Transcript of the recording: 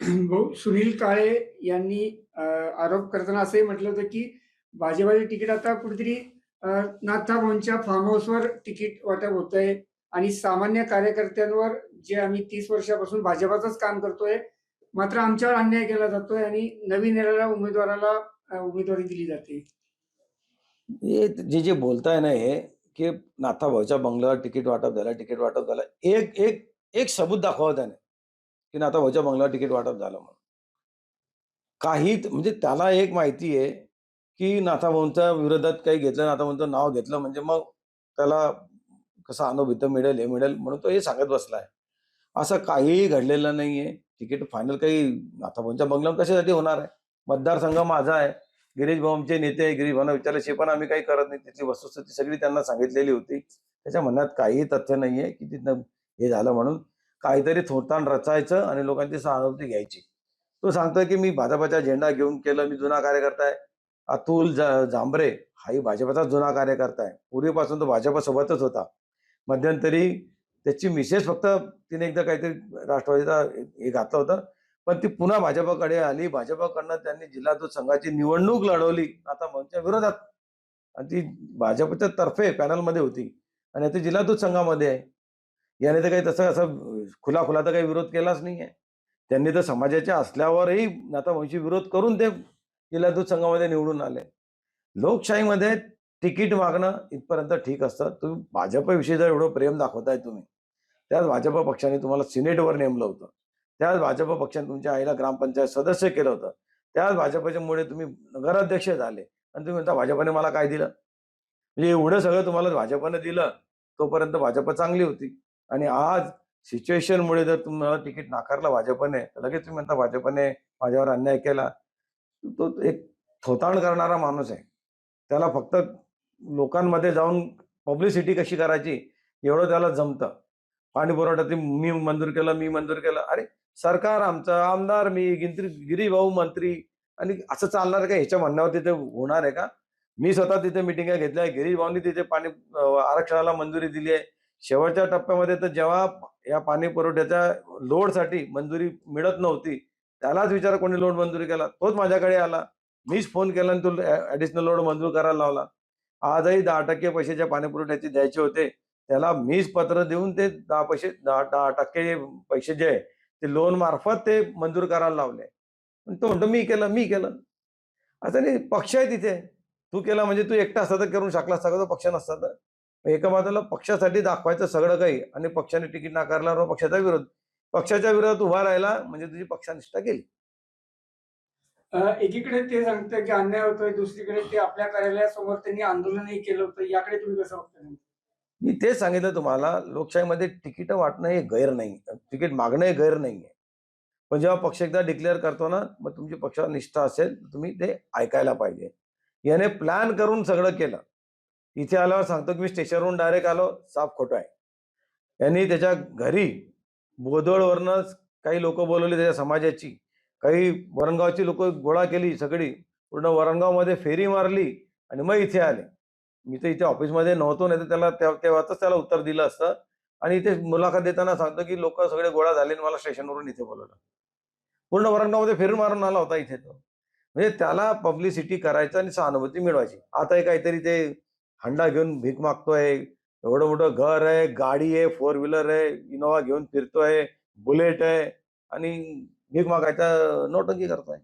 भाऊ सुनील काळे यांनी आरोप करताना असंही म्हटलं होतं की भाजपाचे तिकीट आता कुठेतरी अ, नाथाभाऊंच्या फार्म हाऊसवर तिकीट वाटप होत आहे आणि सामान्य कार्यकर्त्यांवर जे आम्ही तीस वर्षापासून भाजपाचंच काम करतोय मात्र आमच्यावर अन्याय केला जातोय आणि नवीन येणाऱ्या उमेदवाराला उमेदवारी दिली जाते. हे जे जे बोलताय ना हे की नाथाभाऊच्या बंगल्यावर तिकीट वाटप झालं तिकीट वाटप झालं एक एक एक सबूत दाखवा हो त्याने. की आता वजा बंगल्यावर तिकीट वाटप झालं म्हणून. काही म्हणजे त्याला एक माहिती आहे की नाथाभाऊंच्या विरोधात काही घेतलं नाथाभाऊंचं नाव घेतलं म्हणजे मग त्याला कसं अनुभूत मिळेल हे मिळेल म्हणून तो हे सांगत बसलाय. असं काहीही घडलेलं नाहीये. तिकीट फायनल काही नाथाभाऊंच्या बंगल्यावर कशासाठी होणार आहे? मतदारसंघ माझा आहे. गिरीश भाऊंचे नेते आहे गिरीश भाऊंना विचारल्याशिवाय पण आम्ही काही करत नाही. तिथली वस्तुस्थिती सगळी त्यांना सांगितलेली होती. त्याच्या मनात काहीही तथ्य नाहीये की तिथं हे झालं म्हणून काहीतरी थोरतान रचायचं आणि लोकांची सहानुभूती घ्यायची. तो सांगतोय की मी भाजपाचा झेंडा घेऊन केलं मी जुना कार्यकर्ता आहे. अतुल जांभरे जांभरे हाही भाजपाचा जुना कार्यकर्ता आहे. पूर्वीपासून तो भाजपासोबतच होता. मध्यंतरी त्याची मिसेस फक्त तिने एकदा काहीतरी राष्ट्रवादीचा हे घातलं होतं. पण ती पुन्हा भाजपाकडे आली. भाजपाकडनं त्यांनी जिल्हादूत संघाची निवडणूक लढवली. आता मनच्या विरोधात. आणि ती भाजपच्या तर्फे पॅनलमध्ये होती. आणि आता जिल्हादूत संघामध्ये आहे. याने तर काही तसं असं खुला खुला तर काही विरोध केलाच नाहीये. त्यांनी तर समाजाच्या असल्यावरही नाथाभाऊंशी विरोध करून ते जिल्हा दूध संघामध्ये निवडून आले. लोकशाहीमध्ये तिकीट मागणं इथपर्यंत ठीक असतं. तुम्ही भाजपविषयी जर एवढं प्रेम दाखवताय तुम्ही त्याच भाजप पक्षाने तुम्हाला सिनेटवर नेमलं होतं. त्याच भाजप पक्षाने तुमच्या आईला ग्रामपंचायत सदस्य केलं होतं. त्याच भाजपच्या मुळे तुम्ही नगराध्यक्ष झाले आणि तुम्ही म्हणता भाजपने मला काय दिलं? म्हणजे एवढं सगळं तुम्हाला भाजपने दिलं तोपर्यंत भाजप चांगली होती. आणि आज सिच्युएशनमुळे जर तुम्हाला तिकीट नाकारलं भाजपने तर लगेच तुम्ही म्हणता भाजपने माझ्यावर अन्याय केला. तो एक थोताण करणारा माणूस आहे. त्याला फक्त लोकांमध्ये जाऊन पब्लिसिटी कशी करायची एवढं त्याला जमतं. पाणी पुरवठा ते मी मंजूर केलं मी मंजूर केलं. अरे सरकार आमचं आमदार मी गिंत्री गिरीभाऊ मंत्री. आणि असं चालणार का? ह्याच्या म्हणण्यावर तिथे होणार आहे का? मी स्वतः तिथे मिटिंगा घेतल्या गिरीभाऊनी तिथे पाणी आरक्षणाला मंजुरी दिली आहे. शेवटच्या टप्प्यामध्ये तर जेव्हा या पाणी पुरवठ्याच्या लोडसाठी मंजुरी मिळत नव्हती त्यालाच विचार कोणी लोड मंजुरी केला? तोच माझ्याकडे आला. मीच फोन केला आणि तो ॲडिशनल लोड मंजूर करायला लावला. आजही दहा टक्के पैसे ज्या पाणी पुरवठ्याचे द्यायचे होते. त्याला मीच पत्र देऊन ते दहा पैसे दहा दहा टक्के पैसे जे आहे ते लोन मार्फत ते मंजूर करायला लावले. पण तो म्हणतो मी केलं मी केलं. असं नाही पक्ष आहे तिथे. तू केला म्हणजे तू एकटा असता तर करून शकला असता का? तो पक्ष नसता तर. एका बाजूला पक्षासाठी दाखवायचं सगळं काही आणि पक्षाने तिकीट नाकारल्यावर पक्षाचा विरोध. पक्षाच्या विरोधात उभा राहिला म्हणजे तुझी पक्षानिष्ठा केली एकीकडे ते सांगतं की अन्याय होतोय दुसरीकडे ते आपल्या कार्यालयासमोर त्यांनी आंदोलनही केलं होतं. याकडे तुम्ही कसं बघता? मी तेच सांगितलं तुम्हाला लोकशाहीमध्ये तिकीट वाटणं हे गैर नाही. तिकीट मागणं हे गैर नाहीये पण जेव्हा पक्ष एकदा डिक्लेअर करतो ना मग तुमची पक्षावर निष्ठा असेल तुम्ही ते ऐकायला पाहिजे. याने प्लॅन करून सगळं केलं. इथे आल्यावर सांगतो की मी स्टेशनवरून डायरेक्ट आलो साफ खोटं आहे. यांनी त्याच्या घरी बोदोळवरनं काही लोक बोलवली त्याच्या समाजाची. काही वरणगावची लोक गोळा केली सगळी. पूर्ण वरणगावमध्ये फेरी मारली आणि मग इथे आले. मी तर इथे ऑफिसमध्ये नव्हतो नाही तर त्याला तेव्हाच त्याला उत्तर दिलं असतं. आणि इथे मुलाखत देताना सांगतो की लोक सगळे गोळा झाले आणि मला स्टेशनवरून इथे बोलवलं. पूर्ण वरणगावमध्ये फेरी मारून आला होता इथे तो. म्हणजे त्याला पब्लिसिटी करायचं आणि सहानुभूती मिळवायची. आता हे काहीतरी ते हंडा घेऊन भीक मागतोय. एवढं मोठं घर आहे गाडी आहे फोर व्हीलर आहे इनोवा घेऊन फिरतोय बुलेट आहे आणि भीक मागायचा नोटंकी करतोय.